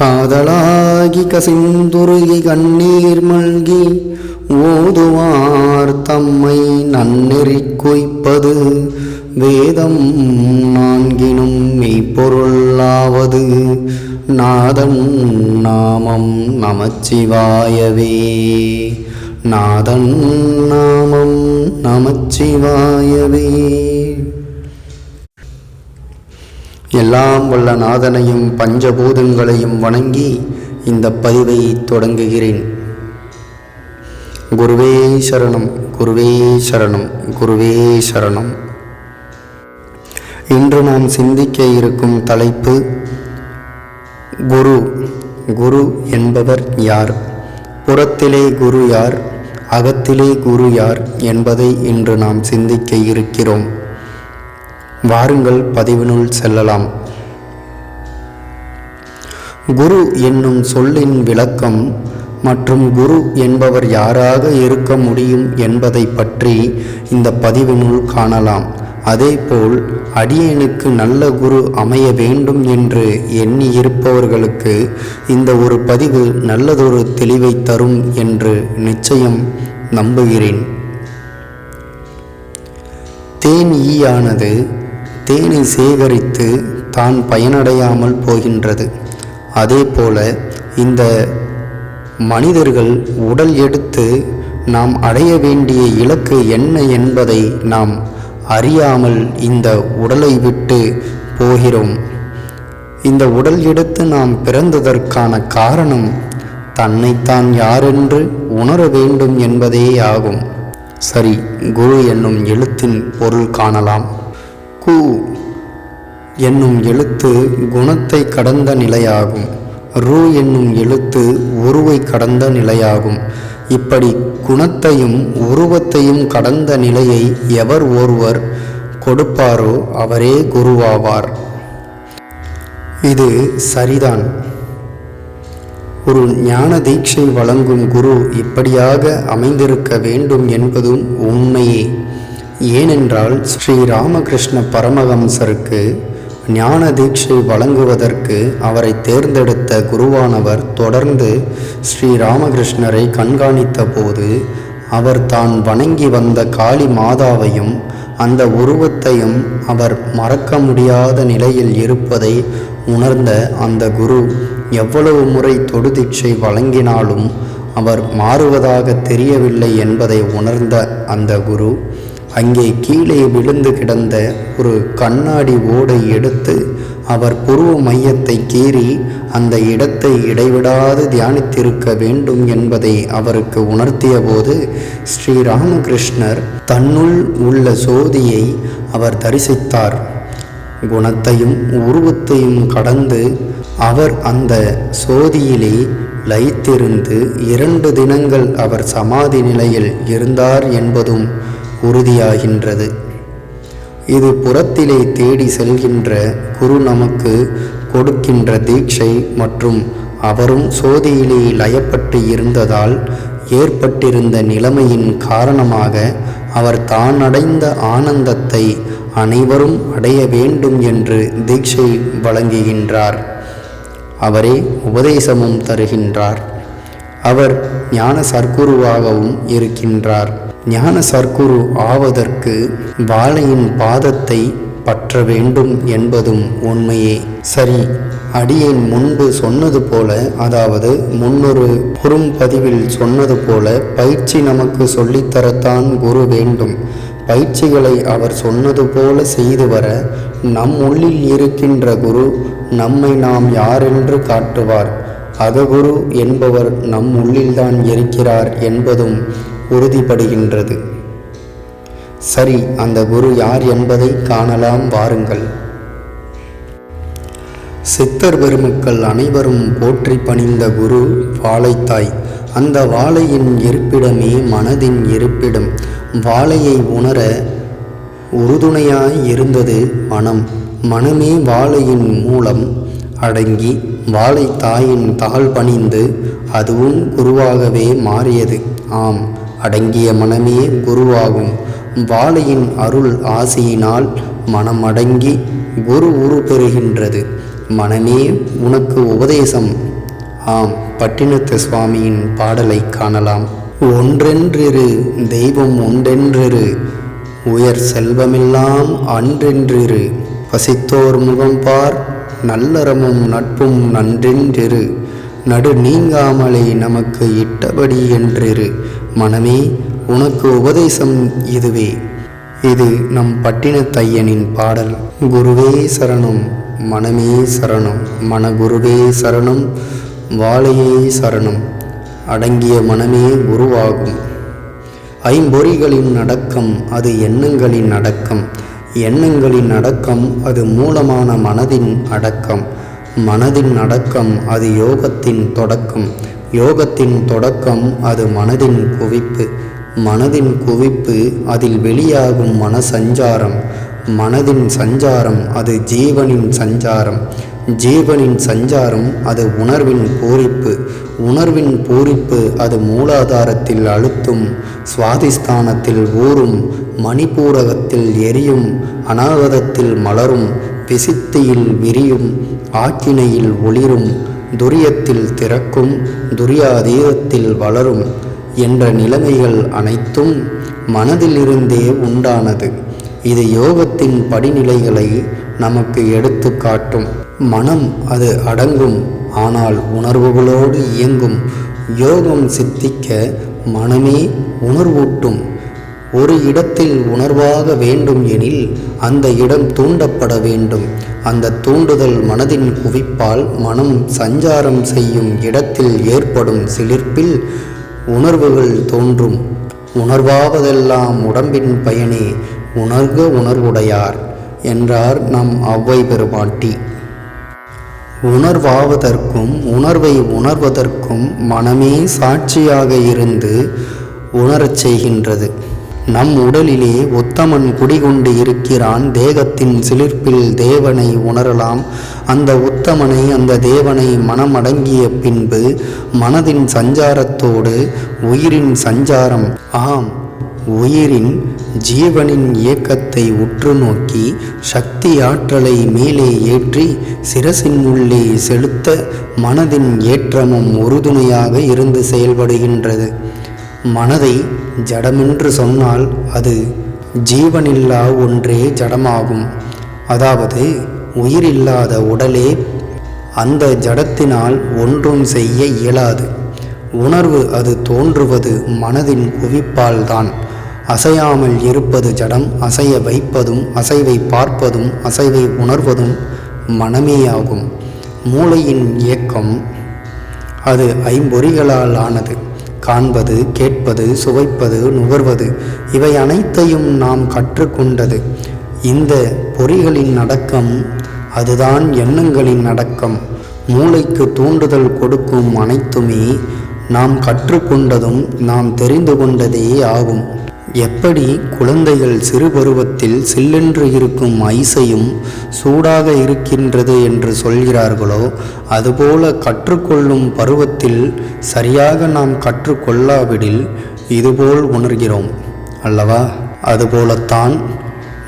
காதலாகி கசிந்துருகி கண்ணீர் மல்கி ஓதுவார் தம்மை நன்னெறி குய்ப்பது. வேதம் நான்கினும் மெய்ப்பொருளாவது. நாதன் நாமம் நமச்சிவாயவே. நாதன் நாமம் நமச்சிவாயவே. எல்லாம் வல்ல நாதனையும் பஞ்சபூதங்களையும் வணங்கி இந்த பதிவை தொடங்குகிறேன். குருவே சரணம் குருவே சரணம் குருவே சரணம். இன்று நாம் சிந்திக்க இருக்கும் தலைப்பு குரு. குரு என்பவர் யார்? புறத்திலே குரு யார்? அகத்திலே குரு யார் என்பதை இன்று நாம் சிந்திக்க இருக்கிறோம். வாருங்கள் பதிவினுள் செல்லலாம். குரு என்னும் சொல்லின் விளக்கம் மற்றும் குரு என்பவர் யாராக இருக்க முடியும் என்பதை பற்றி இந்த பதிவினுள் காணலாம். அதேபோல் அடியனுக்கு நல்ல குரு அமைய வேண்டும் என்று எண்ணி இருப்பவர்களுக்கு இந்த ஒரு பதிவு நல்லதொரு தெளிவை தரும் என்று நிச்சயம் நம்புகிறேன். தேன் ஈயானது தேனை சேகரித்து தான் பயனடையாமல் போகின்றது. அதேபோல இந்த மனிதர்கள் உடல் எடுத்து நாம் அடைய வேண்டிய இலக்கு என்ன என்பதை நாம் அறியாமல் இந்த உடலை விட்டு போகிறோம். இந்த உடல் எடுத்து நாம் பிறந்ததற்கான காரணம் தன்னைத்தான் யாரென்று உணர வேண்டும் என்பதே ஆகும் சரி குரு என்னும் எழுத்தின் பொருள் காணலாம். கு என்னும் எழுத்து குணத்தை கடந்த நிலையாகும். ரு என்னும் எழுத்து உருவை கடந்த நிலையாகும். இப்படி குணத்தையும் உருவத்தையும் கடந்த நிலையை எவர் ஒருவர் கொடுப்பாரோ அவரே குருவாவார். இது சரிதான். ஒரு ஞான தீட்சை வழங்கும் குரு இப்படியாக அமைந்திருக்க வேண்டும் என்பதும் உண்மையே. ஏனென்றால் ஸ்ரீ ராமகிருஷ்ண பரமஹம்சருக்கு ஞான தீட்சை வழங்குவதற்கு அவரை தேர்ந்தெடுத்த குருவானவர் தொடர்ந்து ஸ்ரீ ராமகிருஷ்ணரை கண்காணித்த போது அவர் தான் வணங்கி வந்த காளி மாதாவையும் அந்த உருவத்தையும் அவர் மறக்க முடியாத நிலையில் இருப்பதை உணர்ந்த அந்த குரு எவ்வளவு முறை தொடு தீட்சை வழங்கினாலும் அவர் மாறுவதாக தெரியவில்லை என்பதை உணர்ந்த அந்த குரு அங்கே கீழே விழுந்து கிடந்த ஒரு கண்ணாடி ஓடை எடுத்து அவர் புருவ மையத்தை கீறி அந்த இடத்தை இடைவிடாது தியானித்திருக்க வேண்டும் என்பதை அவருக்கு உணர்த்திய போது ஸ்ரீராமகிருஷ்ணர் தன்னுள் உள்ள சோதியை அவர் தரிசித்தார். குணத்தையும் உருவத்தையும் கடந்து அவர் அந்த சோதியிலே லயித்திருந்து இரண்டு தினங்கள் அவர் சமாதி நிலையில் இருந்தார் என்பதும் உறுதியாகின்றது. இது புறத்திலே தேடி செல்கின்ற குரு நமக்கு கொடுக்கின்ற தீட்சை மற்றும் அவரும் சோதியிலே லயப்பட்டு இருந்ததால் ஏற்பட்டிருந்த நிலைமையின் காரணமாக அவர் தான் அடைந்த ஆனந்தத்தை அனைவரும் அடைய வேண்டும் என்று தீட்சை வழங்குகின்றார். அவரே உபதேசமும் தருகின்றார். அவர் ஞான சர்க்குருவாகவும் இருக்கின்றார். ஞான சர்க்குரு ஆவதற்கு வாழையின் பாதத்தை பற்ற வேண்டும் என்பதும் உண்மையே. சரி அடியேன் முன்பு சொன்னது போல அதாவது முன்னொரு குறும்பதிவில் சொன்னது போல பயிற்சி நமக்கு சொல்லித்தரத்தான் குரு வேண்டும். பயிற்சிகளை அவர் சொன்னது போல செய்து வர நம் உள்ளில் இருக்கின்ற குரு நம்மை நாம் யாரென்று காட்டுவார்? அககுரு என்பவர் நம் உள்ளில்தான் இருக்கிறார் என்பதும் உறுதிப்படுகின்றது சரி அந்த குரு யார் என்பதை காணலாம் வாருங்கள். சித்தர் பெருமக்கள் அனைவரும் போற்றி பணிந்த குரு வாழைத்தாய். அந்த வாழையின் இருப்பிடமே மனதின் இருப்பிடம். வாழையை உணர உறுதுணையாய் இருந்தது மனம். மனமே வாழையின் மூலம் அடங்கி வாழை தாயின் தாழ் பணிந்து அதுவும் குருவாகவே மாறியது. ஆம். அடங்கிய மனமே குருவாகும். வாழையின் அருள் ஆசையினால் மனம் அடங்கி குரு உரு பெறுகின்றது. மனமே உனக்கு உபதேசம். ஆம் பட்டினத்த சுவாமியின் பாடலை காணலாம். ஒன்றென்றிரு தெய்வம் ஒன்றென்றிரு. உயர் செல்வமெல்லாம் அன்றென்றிரு. பசித்தோர் முகம் பார் நல்லறமும் நட்பும் நன்றென்றிரு. நடு நீங்காமலே நமக்கு இட்டபடி என்றிரு. மனமே உனக்கு உபதேசம் இதுவே. இது நம் பட்டினத்தையனின் பாடல். குருவே சரணம் மனமே சரணம் மனகுருவே சரணம் வாழையே சரணம். அடங்கிய மனமே குருவாகும். ஐம்பொறிகளின் அடக்கம் அது எண்ணங்களின் அடக்கம். எண்ணங்களின் அடக்கம் அது மூலமான மனதின் அடக்கம். மனதின் அடக்கம் அது யோகத்தின் தொடக்கம். யோகத்தின் தொடக்கம் அது மனதின் குவிப்பு. மனதின் குவிப்பு அதில் வெளியாகும் மன சஞ்சாரம் மனதின் சஞ்சாரம் அது ஜீவனின் சஞ்சாரம். ஜீவனின் சஞ்சாரம் அது உணர்வின் பூரிப்பு. உணர்வின் பூரிப்பு அது மூலாதாரத்தில் அழுத்தும் சுவாதிஸ்தானத்தில் ஊறும் மணிப்பூரகத்தில் எரியும் அநாகதத்தில் மலரும் விசித்தியில் விரியும் ஆக்கினையில் ஒளிரும் துரியத்தில் திறக்கும் துரியாதீதத்தில் வளரும் என்ற நிலைமைகள் அனைத்தும் மனதிலிருந்தே உண்டானது. இது யோகத்தின் படிநிலைகளை நமக்கு எடுத்து காட்டும். மனம் அது அடங்கும் ஆனால் உணர்வுகளோடு இயங்கும். யோகம் சித்திக்க மனமே உணர்வூட்டும். ஒரு இடத்தில் உணர்வாக வேண்டும் எனில் அந்த இடம் தூண்டப்பட வேண்டும். அந்த தூண்டுதல் மனதின் குவிப்பால் மனம் சஞ்சாரம் செய்யும் இடத்தில் ஏற்படும் சிலிர்ப்பில் உணர்வுகள் தோன்றும். உணர்வாவதெல்லாம் உடம்பின் பயனே உணர்க உணர்வுடையார் என்றார் நம் அவ்வை பெருமாட்டி. உணர்வாவதற்கும் உணர்வை உணர்வதற்கும் மனமே சாட்சியாக இருந்து உணரச் செய்கின்றது. நம் உடலிலே உத்தமன் குடிகொண்டு இருக்கிறான். தேகத்தின் சிலிர்ப்பில் தேவனை உணரலாம். அந்த உத்தமனை அந்த தேவனை மனமடங்கிய பின்பு மனதின் சஞ்சாரத்தோடு உயிரின் சஞ்சாரம். ஆம் உயிரின் ஜீவனின் இயக்கத்தை உற்று நோக்கி சக்தி ஆற்றலை மேலே ஏற்றி சிரசின் உள்ளே செலுத்த மனதின் ஏற்றமும் உறுதுணையாக இருந்து செயல்படுகின்றது. மனதை ஜடமென்று சொன்னால் அது ஜீவனில்லா ஒன்றே ஜடமாகும். அதாவது உயிரில்லாத உடலே அந்த ஜடத்தினால் ஒன்றும் செய்ய இயலாது. உணர்வு அது தோன்றுவது மனதின் குவிப்பால்தான். அசையாமல் இருப்பது ஜடம் அசைய வைப்பதும் அசைவை பார்ப்பதும் அசைவை உணர்வதும் மனமேயாகும். மூளையின் இயக்கம் அது ஐம்பொறிகளால் ஆனது காண்பது கேட்பது சுவைப்பது நுகர்வது இவை அனைத்தையும் நாம் கற்றுக்கொண்டது. இந்த பொறிகளின் அடக்கம் அதுதான் எண்ணங்களின் அடக்கம் மூளைக்கு தூண்டுதல் கொடுக்கும் அனைத்துமே நாம் கற்றுக்கொண்டதும் நாம் தெரிந்து கொண்டதே ஆகும். எப்படி குழந்தைகள் சிறு பருவத்தில் சில்லென்று இருக்கும் ஐசையும் சூடாக இருக்கின்றது என்று சொல்கிறார்களோ அதுபோல கற்றுக்கொள்ளும் பருவத்தில் சரியாக நாம் கற்றுக்கொள்ளாவிடில் இதுபோல் உணர்கிறோம் அல்லவா? அதுபோலத்தான்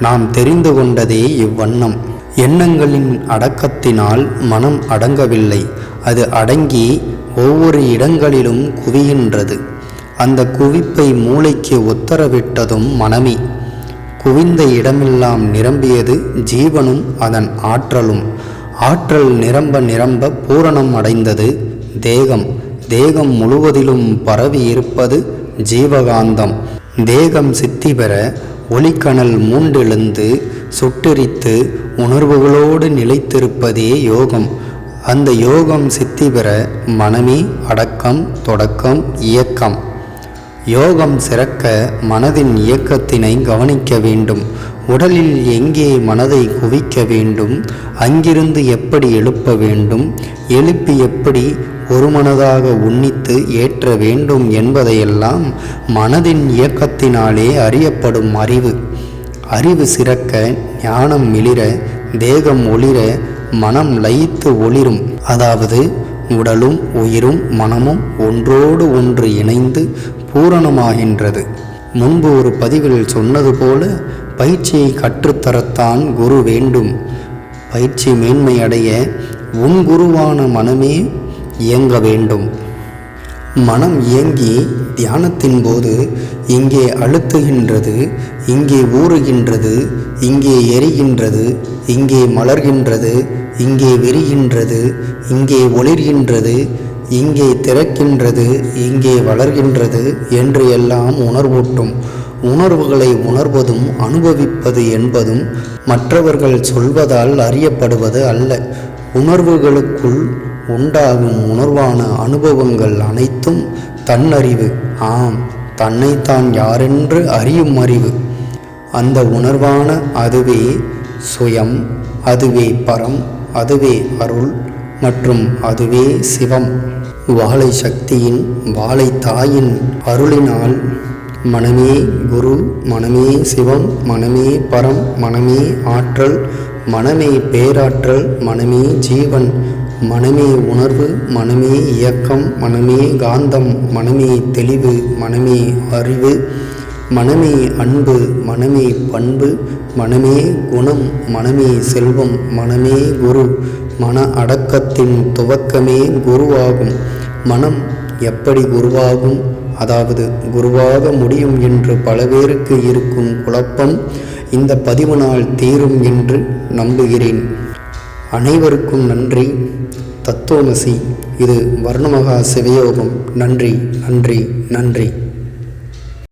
நாம் தெரிந்து கொண்டதே இவ்வண்ணம். எண்ணங்களின் அடக்கத்தினால் மனம் அடங்கவில்லை அது அடங்கி ஒவ்வொரு இடங்களிலும் குவிகின்றது. அந்த குவிப்பை மூளைக்கு உத்தரவிட்டதும் மனமே. குவிந்த இடமெல்லாம் நிரம்பியது ஜீவனும் அதன் ஆற்றலும். ஆற்றல் நிரம்ப நிரம்ப பூரணம் அடைந்தது தேகம். தேகம் முழுவதிலும் பரவி இருப்பது ஜீவகாந்தம். தேகம் சித்தி பெற ஒளிக்கணல் மூண்டெழுந்து சுட்டெரித்து உணர்வுகளோடு நிலைத்திருப்பதே யோகம். அந்த யோகம் சித்தி பெற மனமே அடக்கம் தொடக்கம் இயக்கம். யோகம் சிறக்க மனதின் இயக்கத்தினை கவனிக்க வேண்டும். உடலில் எங்கே மனதை குவிக்க வேண்டும்? அங்கிருந்து எப்படி எழுப்ப வேண்டும்? எழுப்பி எப்படி ஒரு மனதாக உன்னித்து ஏற்ற வேண்டும் என்பதையெல்லாம் மனதின் இயக்கத்தினாலே அறியப்படும் அறிவு. அறிவு சிறக்க ஞானம் மிளிர தேகம் ஒளிர மனம் லயித்து ஒளிரும். அதாவது உடலும் உயிரும் மனமும் ஒன்றோடு ஒன்று இணைந்து பூரணமாகின்றது. முன்பு ஒரு பதிவில் சொன்னது போல பயிற்சியை கற்றுத்தரத்தான் குரு வேண்டும். பயிற்சி மேன்மை அடைய உன் குருவான மனமே இயங்க வேண்டும். மனம் இயங்கி தியானத்தின் போது இங்கே அழுத்துகின்றது இங்கே ஊறுகின்றது இங்கே எரிகின்றது இங்கே மலர்கின்றது இங்கே விரிகின்றது இங்கே ஒளிர்கின்றது இங்கே திறக்கின்றது இங்கே வளர்கின்றது என்று எல்லாம் உணர்வூட்டும். உணர்வுகளை உணர்வதும் அனுபவிப்பது என்பதும் மற்றவர்கள் சொல்வதால் அறியப்படுவது அல்ல. உணர்வுகளுக்குள் உண்டாகும் உணர்வான அனுபவங்கள் அனைத்தும் தன்னறிவு. ஆம் தன்னைத்தான் யாரென்று அறியும் அறிவு. அந்த உணர்வான அதுவே சுயம் அதுவே பரம் அதுவே அருள் மற்றும் அதுவே சிவம். வாழை சக்தியின் வாழை தாயின் அருளினால் மனமே குரு மனமே சிவம் மனமே பரம் மனமே ஆற்றல் மனமே பேராற்றல் மனமே ஜீவன் மனமே உணர்வு மனமே இயக்கம் மனமே காந்தம் மனமே தெளிவு மனமே அறிவு மனமே அன்பு மனமே பண்பு மனமே குணம் மனமே செல்வம் மனமே குரு. மன அடக்கத்தின் துவக்கமே குருவாகும். மனம் எப்படி குருவாகும்? அதாவது குருவாக முடியும் என்று பல பேருக்கு இருக்கும் குழப்பம் இந்த பதிவு நாள் தீரும் என்று நம்புகிறேன். அனைவருக்கும் நன்றி. தத்துவமசி. இது வர்ணமகா சிவயோகம். நன்றி நன்றி நன்றி.